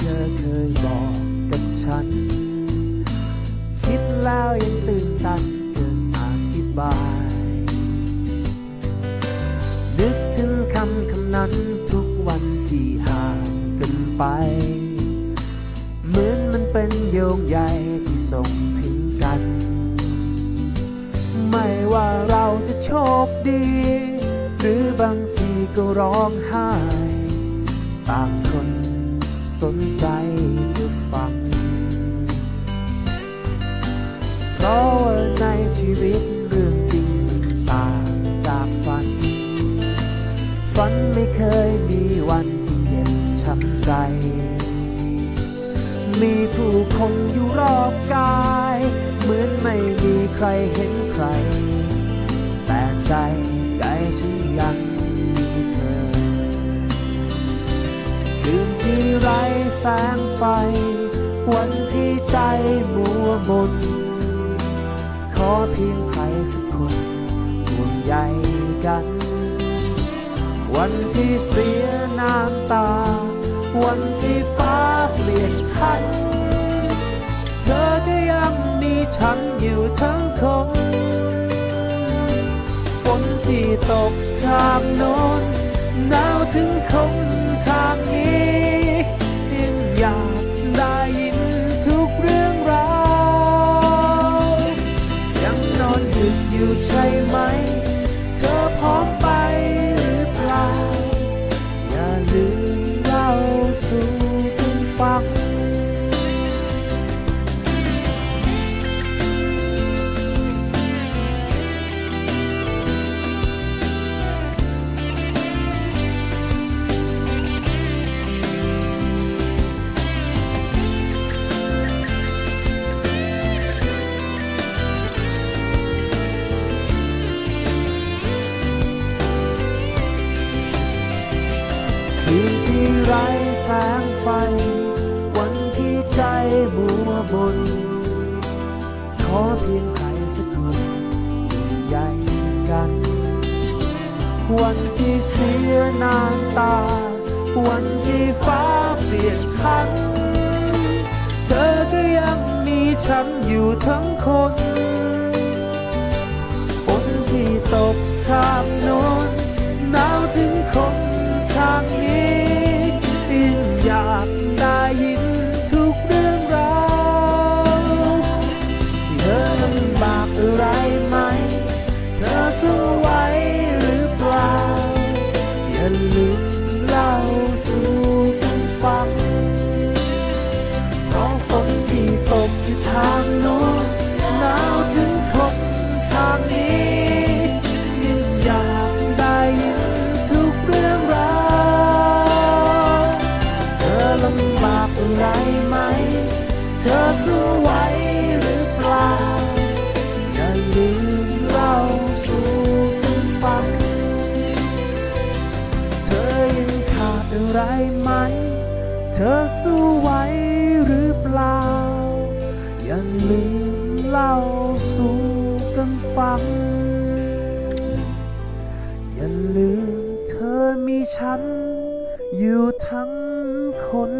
เสมอที่เธอเคยบอกกับฉัน คิดแล้วยังตื่นตันเกินอธิบาย นึกถึงคำคำนั้นทุกวันที่ห่างกันไป เหมือนมันเป็นโยงใยที่ส่งถึงกัน ไม่ว่าเราจะโชคดี หรือบางทีก็ร้องไห้ ต่างคน สนใจจะฟัง เพราะว่าในชีวิตเรื่องจริงมันต่างจากฝัน ฝันไม่เคยมีวันที่เจ็บช้ำใจ มีผู้คนอยู่รอบกาย เหมือนไม่มีใครเห็นใคร แต่ใจ คืนที่ไร้แสงไฟ วันที่ใจมัวมนขอเพียงใครสักคนห่วงใยกัน วันที่เสียน้ำตา วันที่ฟ้าเปลี่ยนพัน เธอก็ยังมีฉันอยู่ทั้งคนฝนที่ตกทางโน้น หนาวถึงคนทางนี้ แสงไฟ วันที่ใจบัวบน ขอเพียงใครสักคนห่วงใยกัน วันที่เสียน้ำตา วันที่ฟ้าเปลี่ยนพัน เธอก็ยังมีฉันอยู่ทั้งคน อะไรไหม เธอสู้ไหวหรือเปล่า อย่าลืมเล่าสู่กันฟัง อย่าลืมเธอมีฉัน อยู่ทั้งคน